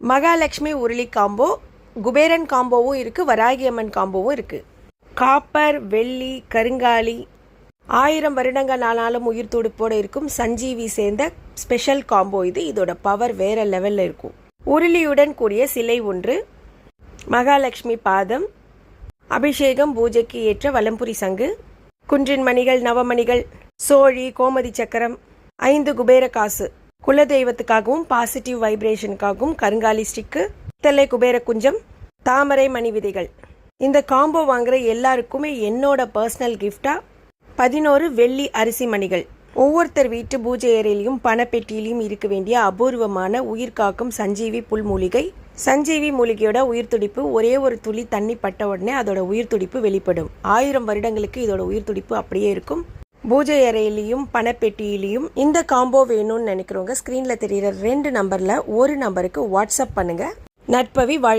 மகாலட்சுமி உருளி காம்போ குபேரன் காம்போவும் இருக்குது வராகி அம்மன் காம்போவும் இருக்குது காப்பர் வெள்ளி கருங்காலி ஆயிரம் வருடங்கள் ஆனாலும் உயிர் துடுப்போடு இருக்கும் சஞ்சீவி சேர்ந்த ஸ்பெஷல் காம்போ இது. இதோட பவர் வேற லெவலில் இருக்கும். உருளியுடன் கூடிய சிலை ஒன்று மகாலட்சுமி பாதம் அபிஷேகம் பூஜைக்கு ஏற்ற வலம்புரி சங்கு குன்றின் மணிகள் நவமணிகள் சோழி கோமதி சக்கரம் ஐந்து குபேர காசு. குலதெய்வத்துக்காகவும் பாசிட்டிவ் வைப்ரேஷனுக்காகவும் கருங்காலி ஸ்டிக்கு தெல்லை குபேர குஞ்சம் தாமரை மணி விதைகள். இந்த காம்போ வாங்குற எல்லாருக்குமே என்னோட பர்சனல் கிஃப்டா பதினோரு வெள்ளி அரிசி மணிகள். ஒவ்வொருத்தர் வீட்டு பூஜை அறையிலையும் பணப்பெட்டியிலையும் இருக்க வேண்டிய அபூர்வமான உயிர் காக்கும் சஞ்சீவி புல் மூலிகை சஞ்சீவி மூலிகையோட உயிர் துடிப்பு ஒரே ஒரு துளி தண்ணி பட்ட உடனே அதோட உயிர் துடிப்பு வெளிப்படும். ஆயிரம் வருடங்களுக்கு இதோட உயிர் துடிப்பு அப்படியே இருக்கும். பூஜை அறையிலையும் பணப்பெட்டியிலையும் இந்த காம்போ வேணும்னு நினைக்கிறவங்க ஸ்க்ரீனில் தெரியிற ரெண்டு நம்பரில் ஒரு நம்பருக்கு வாட்ஸ்அப் பண்ணுங்க. நட்பவி வாழ்